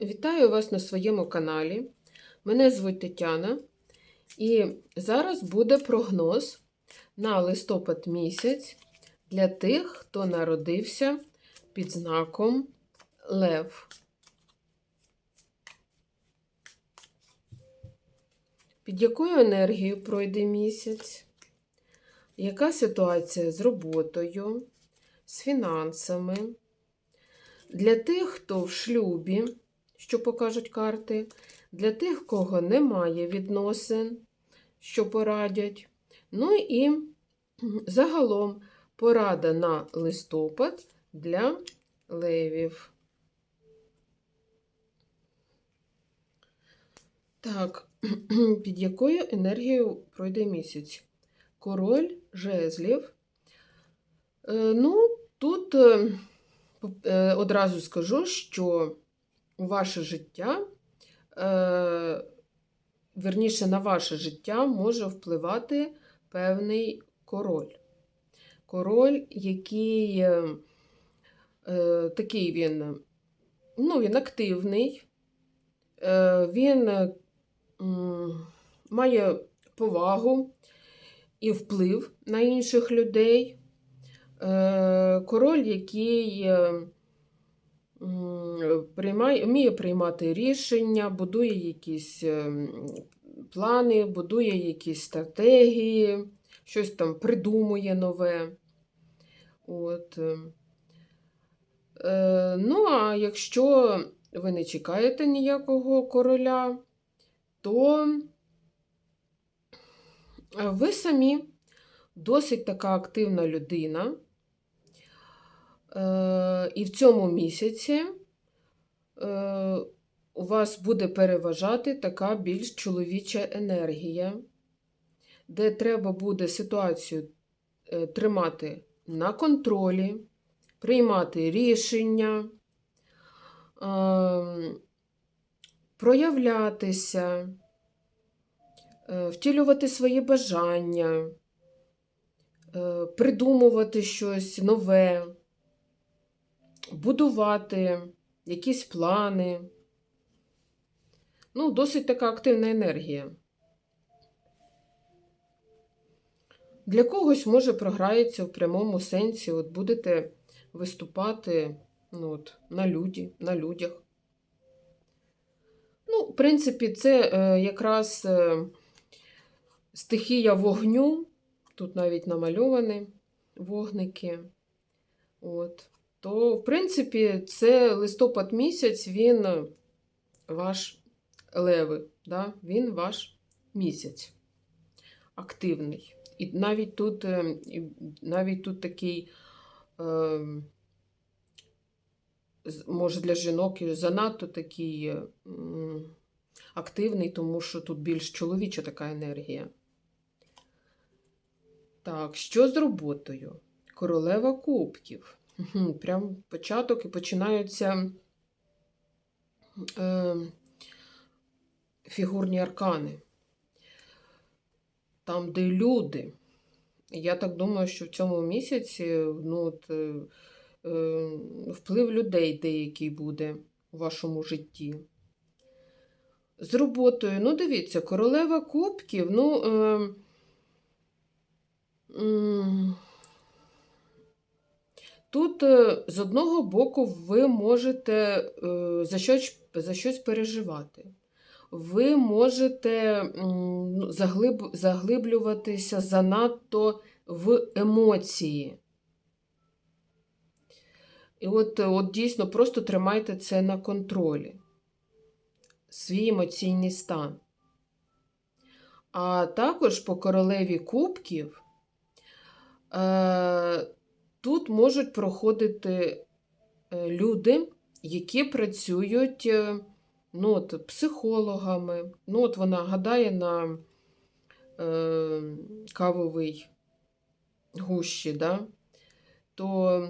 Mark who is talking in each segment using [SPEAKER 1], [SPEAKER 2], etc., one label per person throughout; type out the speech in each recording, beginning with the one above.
[SPEAKER 1] Вітаю вас на своєму каналі. Мене звуть Тетяна, і зараз буде прогноз на листопад місяць для тих, хто народився під знаком Лев. Під якою енергією пройде місяць? Яка ситуація з роботою, з фінансами? Для тих, хто в шлюбі, що покажуть карти, для тих, кого немає відносин, що порадять. Ну і загалом порада на листопад для левів. Так, під якою енергією пройде місяць? Король жезлів. Е, Ну, тут е, е, одразу скажу, що ваше життя, е, верніше на ваше життя може впливати певний король. Король, який е, е, такий він, ну, він активний, е, він е, має повагу і вплив на інших людей. Е, Король, який е, приймає, вміє приймати рішення, будує якісь е, плани, будує якісь стратегії, щось там придумує нове. От. е. Е, Ну, а якщо ви не чекаєте ніякого короля, то ви самі досить така активна людина. Е, І в цьому місяці е, у вас буде переважати така більш чоловіча енергія, де треба буде ситуацію е, тримати на контролі, приймати рішення, проявлятися, втілювати свої бажання, придумувати щось нове, будувати якісь плани. Ну, досить така активна енергія. Для когось, може, програється в прямому сенсі, от будете виступати ну, от, на, люді, на людях. Ну, в принципі, це е, якраз е, стихія вогню, тут навіть намальовані вогники. От. То, в принципі, це листопад місяць, він ваш леви, да? він ваш місяць активний. І навіть тут, е, навіть тут такий, е, може, для жінок занадто такий е, активний, тому що тут більш чоловіча така енергія. Так, що з роботою? Королева кубків. Мгм, Прям початок і починаються е, фігурні аркани. Там, де люди. Я так думаю, що в цьому місяці ну, от, е, е, вплив людей деякий буде у вашому житті. З роботою, ну, дивіться, королева кубків, ну. Е, м, Тут е, з одного боку ви можете е, за щось, за щось переживати. Ви можете ну, заглиб, заглиблюватися занадто в емоції. І от, от дійсно просто тримайте це на контролі, свій емоційний стан. А також по королеві кубків. Е, Тут можуть проходити е, люди, які працюють е, ну, от, психологами. Ну, от вона гадає на е, кавовий гущі, да? то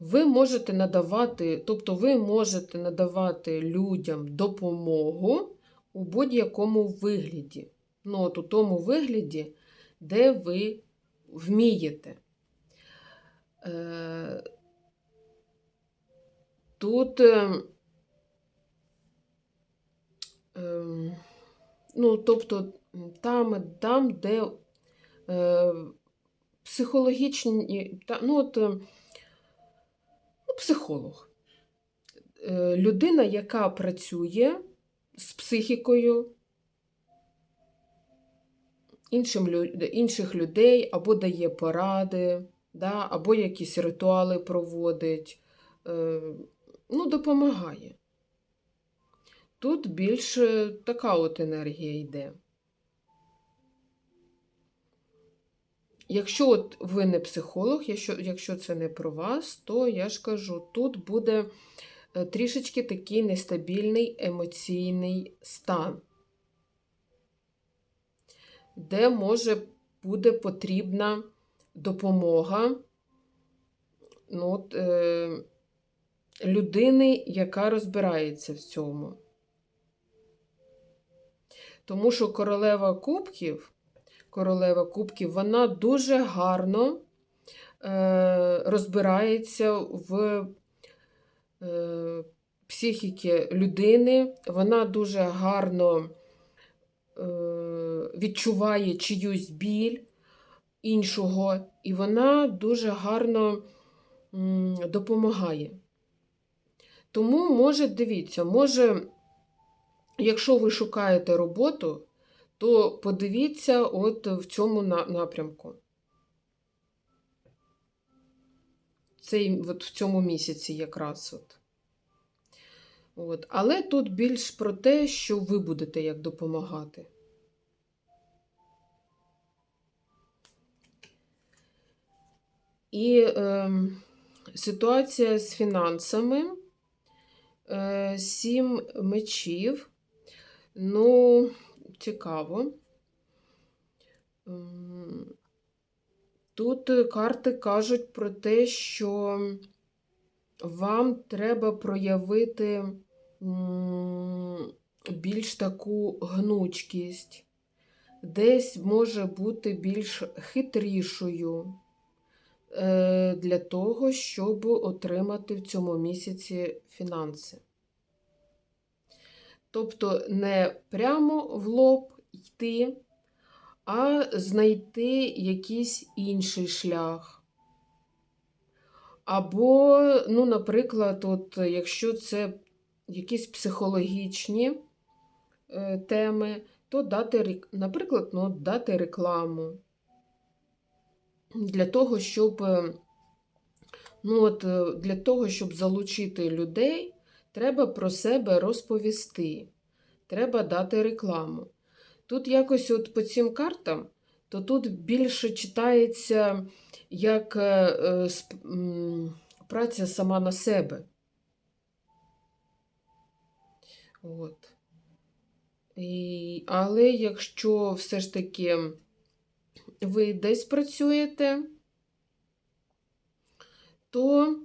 [SPEAKER 1] ви можете надавати, тобто ви можете надавати людям допомогу у будь-якому вигляді. Ну, от у тому вигляді, де ви вмієте. Е, Тут, е, е, ну, тобто, там, там де психологічні, ну, от, ну, психолог. Людина, яка працює з психікою іншим, інших людей, або дає поради, да, або якісь ритуали проводить, е, ну, допомагає. Тут більше така от енергія йде. Якщо от ви не психолог, якщо, якщо це не про вас, то я ж кажу, тут буде е, трішечки такий нестабільний емоційний стан, де може буде потрібна допомога ну, от, е, людини, яка розбирається в цьому. Тому що королева кубків, королева кубків, вона дуже гарно е, розбирається в е, психіки людини, вона дуже гарно відчуває чиюсь біль іншого, і вона дуже гарно допомагає. Тому, може, дивіться, може, якщо ви шукаєте роботу, то подивіться от в цьому напрямку. Цей, от в цьому місяці якраз. От. От. Але тут більш про те, що ви будете як допомагати. І е, ситуація з фінансами. Е, сім мечів. Ну, цікаво. Тут карти кажуть про те, що вам треба проявити більш таку гнучкість, десь може бути більш хитрішою е, для того, щоб отримати в цьому місяці фінанси. Тобто не прямо в лоб йти, а знайти якийсь інший шлях. Або, ну, наприклад, от, якщо це якісь психологічні е, теми, то дати, наприклад, ну, дати рекламу для того, щоб, е, ну, от, е, для того, щоб залучити людей, треба про себе розповісти. Треба дати рекламу. Тут якось от по цим картам, то тут більше читається як праця сама на себе. От. І, але якщо все ж таки ви десь працюєте, то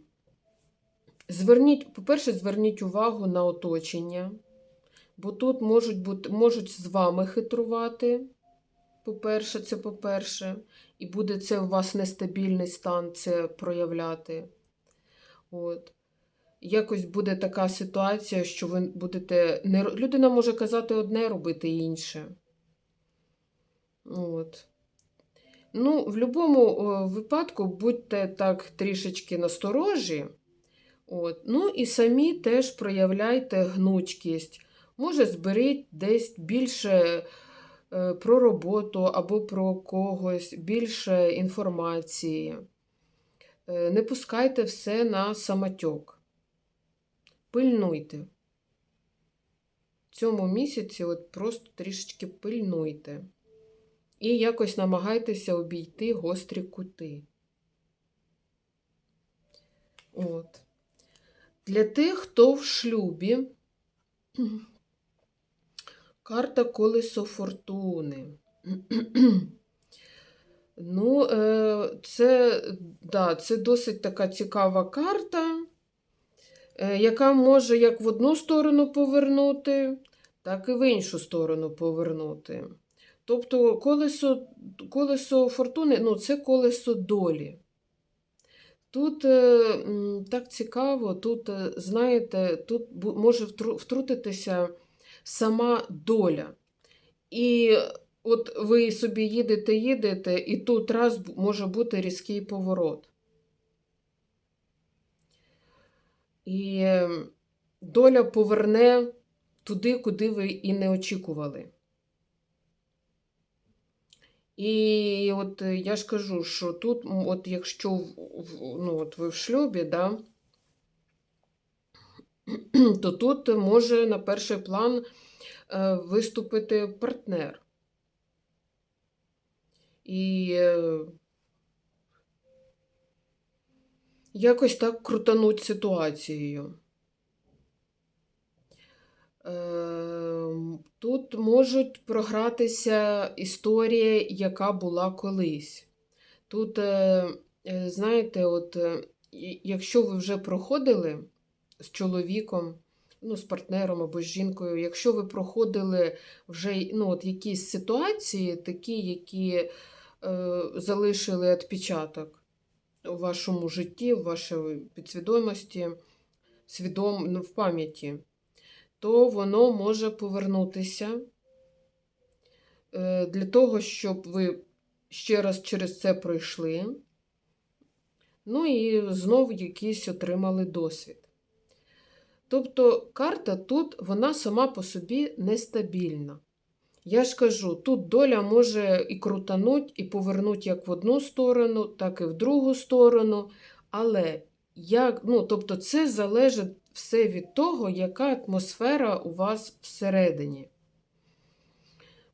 [SPEAKER 1] зверніть, по-перше, зверніть увагу на оточення, бо тут можуть, бути, можуть з вами хитрувати. По-перше, це по-перше, і буде це у вас нестабільний стан це проявляти. От. Якось буде така ситуація, що ви будете. Не... Людина може казати одне, робити інше. От. Ну, в будь-якому випадку будьте так трішечки насторожі. От. Ну і самі теж проявляйте гнучкість. Може, зберіть десь більше е, про роботу або про когось, більше інформації. Е, Не пускайте все на самотьок. Пильнуйте. В цьому місяці от просто трішечки пильнуйте. І якось намагайтеся обійти гострі кути. От. Для тих, хто в шлюбі, карта колесо фортуни. Ну, е, це, да, це досить така цікава карта, яка може як в одну сторону повернути, так і в іншу сторону повернути. Тобто колесо, колесо фортуни ну, це колесо долі. Тут е, так цікаво, тут, е, знаєте, тут може втрутитися сама доля. І от ви собі їдете, їдете, і тут раз може бути різкий поворот. І е, доля поверне туди, куди ви і не очікували. І от е, я ж кажу, що тут, от якщо ну, от ви в шлюбі, да, то тут може на перший план е, виступити партнер. І е, якось так крутануть ситуацією. Е, Тут можуть програтися історія, яка була колись. Тут, е, е, знаєте, от е, якщо ви вже проходили з чоловіком, ну, з партнером або з жінкою, якщо ви проходили вже ну, от якісь ситуації, такі, які е, залишили відпечаток у вашому житті, в вашій підсвідомості, свідом, ну, в пам'яті, то воно може повернутися е, для того, щоб ви ще раз через це пройшли. Ну і знов якийсь отримали досвід. Тобто карта тут, вона сама по собі нестабільна. Я ж кажу, тут доля може і крутануть, і повернуть як в одну сторону, так і в другу сторону. Але як, ну, тобто це залежить все від того, яка атмосфера у вас всередині.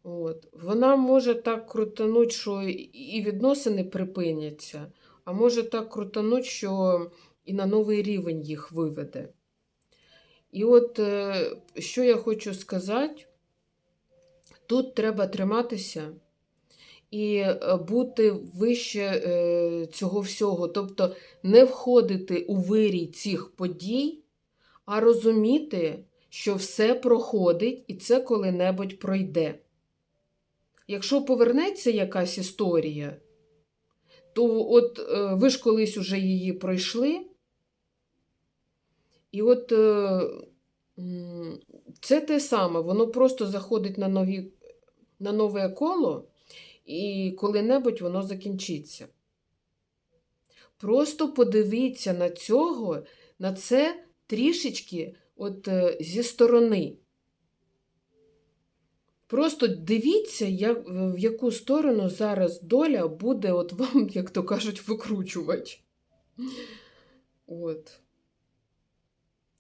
[SPEAKER 1] От. Вона може так крутануть, що і відносини припиняться, а може так крутануть, що і на новий рівень їх виведе. І от е, що я хочу сказати, тут треба триматися і е, бути вище е, цього всього, тобто не входити у вирій цих подій, а розуміти, що все проходить і це коли-небудь пройде. Якщо повернеться якась історія, то от е, ви ж колись уже її пройшли, і от це те саме, воно просто заходить на, нові, на нове коло, і коли-небудь воно закінчиться. Просто подивіться на цього, на це трішечки от, е, зі сторони. Просто дивіться, як, в яку сторону зараз доля буде от вам, як то кажуть, викручувати. От.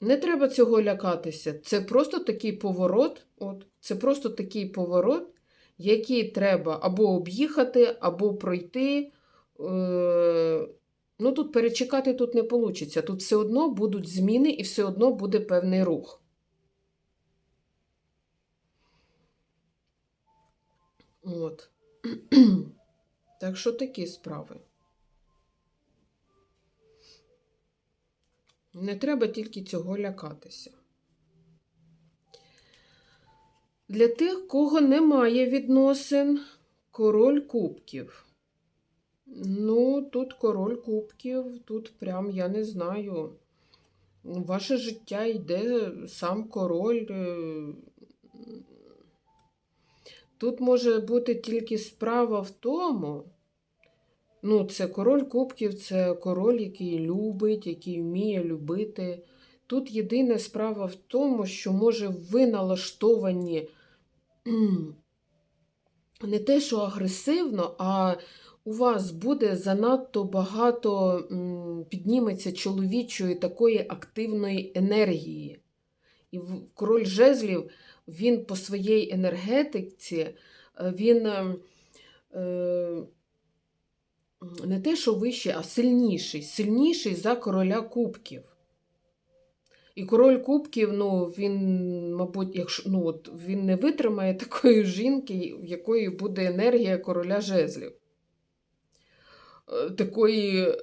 [SPEAKER 1] Не треба цього лякатися. Це просто такий поворот. От, Це просто такий поворот, який треба або об'їхати, або пройти. Е, Ну, тут перечекати тут не вийде. Тут все одно будуть зміни і все одно буде певний рух. От. Так що такі справи. Не треба тільки цього лякатися. Для тих, кого немає відносин, король кубків. Ну, тут король кубків, тут прям я не знаю. Ваше життя йде сам король. е, Тут може бути тільки справа в тому. Ну, це король кубків, це король, який любить, який вміє любити. Тут єдина справа в тому, що, може, ви налаштовані не те, що агресивно, а у вас буде занадто багато підніметься чоловічої такої активної енергії. І король жезлів, він по своїй енергетиці, е, він е, е, не те, що вищий, а сильніший. Сильніший за короля кубків. І король кубків, ну, він, мабуть, якщо, ну, от, він не витримає такої жінки, в якої буде енергія короля жезлів. Е, Такої е,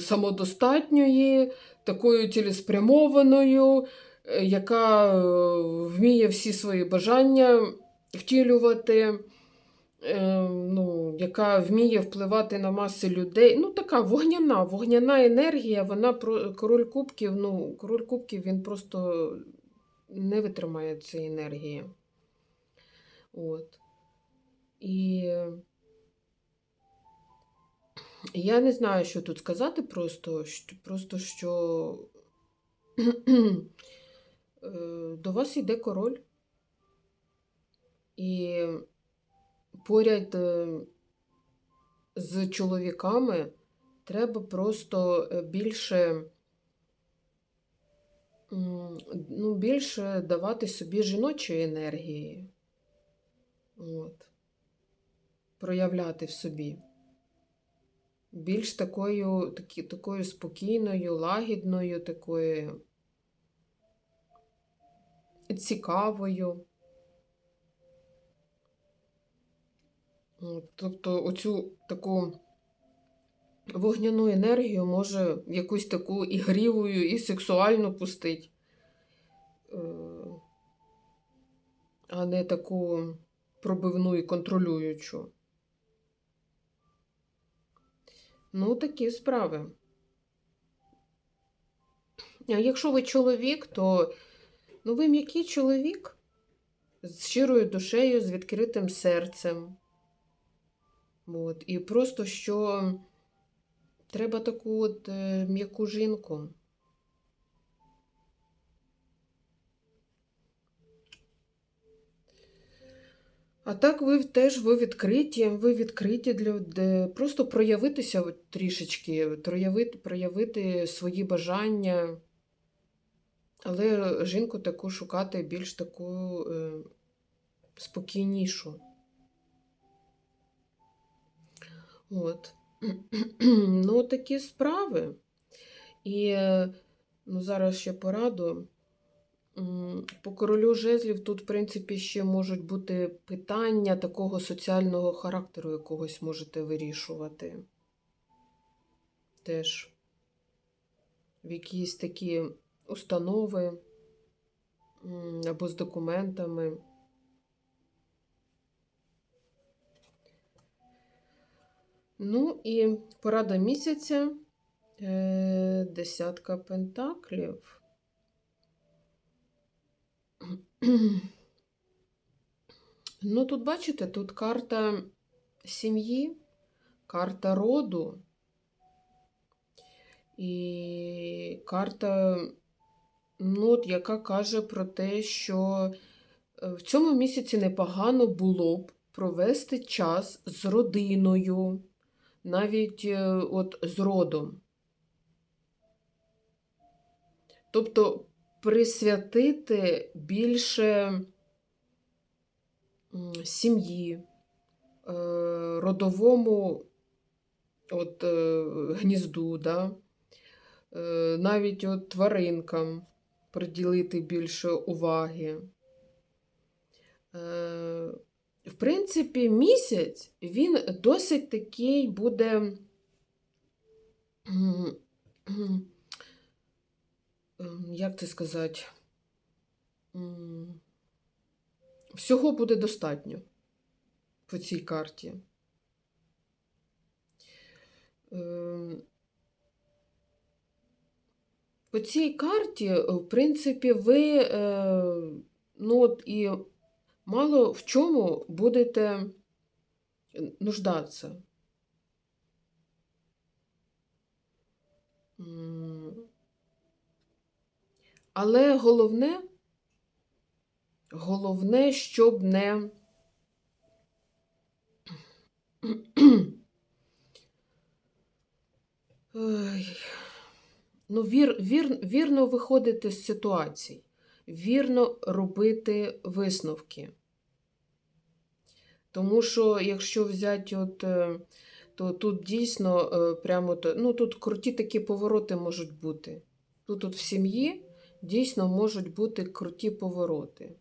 [SPEAKER 1] самодостатньої, такою цілеспрямованою, е, яка е, вміє всі свої бажання втілювати. Е, ну, яка вміє впливати на маси людей. Ну, така вогняна, вогняна енергія, вона король кубків, ну, король кубків він просто не витримає цієї енергії. От. І я не знаю, що тут сказати, просто просто що е, до вас йде король. І поряд е, з чоловіками треба просто е, більше, ну, більше давати собі жіночої енергії. От. Проявляти в собі. Більш такою, такі, такою спокійною, лагідною, такою цікавою. Тобто оцю таку вогняну енергію може якусь таку ігрівою і сексуальну пустить, е, а не таку пробивну і контролюючу. Ну, такі справи. А якщо ви чоловік, то ну, ви м'який чоловік з щирою душею, з відкритим серцем. От. І просто що треба таку от е, м'яку жінку. А так ви теж ви відкриті, ви відкриті для де просто проявитися трішечки, проявити, проявити свої бажання, але жінку таку шукати більш таку е, спокійнішу. От. Ну, такі справи. І е, ну, зараз ще пораду. По королю жезлів тут, в принципі, ще можуть бути питання такого соціального характеру, якогось можете вирішувати. Теж в якісь такі установи або з документами. Ну і порада місяця. Е, Десятка пентаклів. Ну, тут, бачите, тут карта сім'ї, карта роду і карта, ну, от, яка каже про те, що е, в цьому місяці непогано було б провести час з родиною, навіть е, от з родом. Тобто присвятити більше сім'ї, е, родовому от, е, гнізду, да? Навіть от тваринкам приділити більше уваги. В принципі, місяць він досить такий буде. як це сказати, всього буде достатньо по цій карті. Ем, По цій карті, в принципі, ви е, ну, от і мало в чому будете нуждатися. Але головне, головне, щоб не ну, вір, вір, вірно виходити з ситуацій, вірно робити висновки. Тому що, якщо взяти, от, е, то тут дійсно е, прямо то, ну, тут круті такі повороти можуть бути. Тут от в сім'ї дійсно можуть бути круті повороти.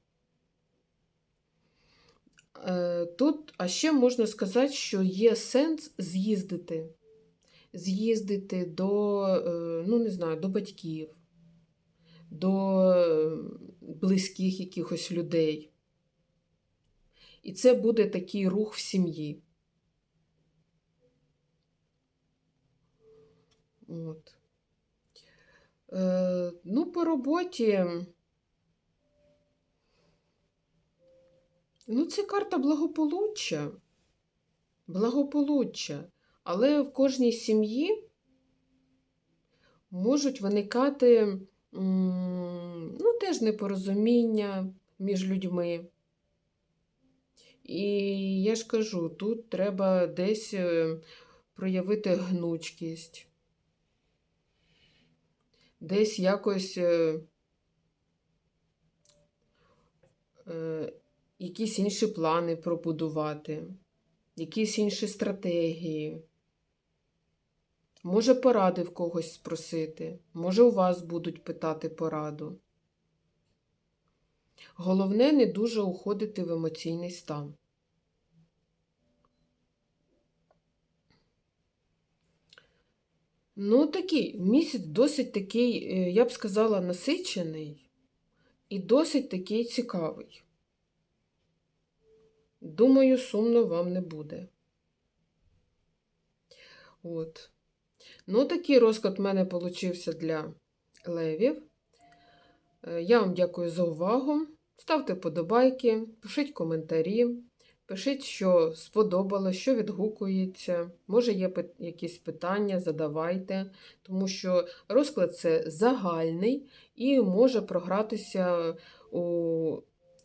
[SPEAKER 1] Е, Тут, а ще можна сказати, що є сенс з'їздити. З'їздити до, е, ну, не знаю, до батьків, до е, близьких якихось людей. І це буде такий рух в сім'ї. От. Е, ну, по роботі. Ну, це карта благополуччя. Благополуччя. Але в кожній сім'ї можуть виникати ну, теж непорозуміння між людьми. І я ж кажу, тут треба десь е, проявити гнучкість, десь якось е, е, якісь інші плани пробудувати, якісь інші стратегії. Може, поради в когось спросити, може, у вас будуть питати пораду. Головне не дуже уходити в емоційний стан. Ну, такий місяць досить такий, е, я б сказала, насичений і досить такий цікавий. Думаю, сумно вам не буде. От. Ну, такий розклад в мене получився для левів. Е, Я вам дякую за увагу. Ставте подобайки, пишіть коментарі, пишіть, що сподобалось, що відгукується. Може, є якісь питання, задавайте, тому що розклад це загальний і може програтися у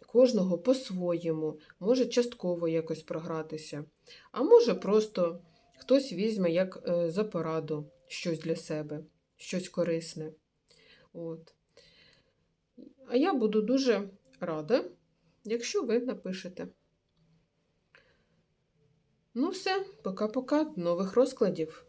[SPEAKER 1] кожного по-своєму, може частково якось програтися, а може просто хтось візьме як е, за пораду щось для себе, щось корисне. От. А я буду дуже рада, якщо ви напишете. Ну, все, пока-пока, нових розкладів.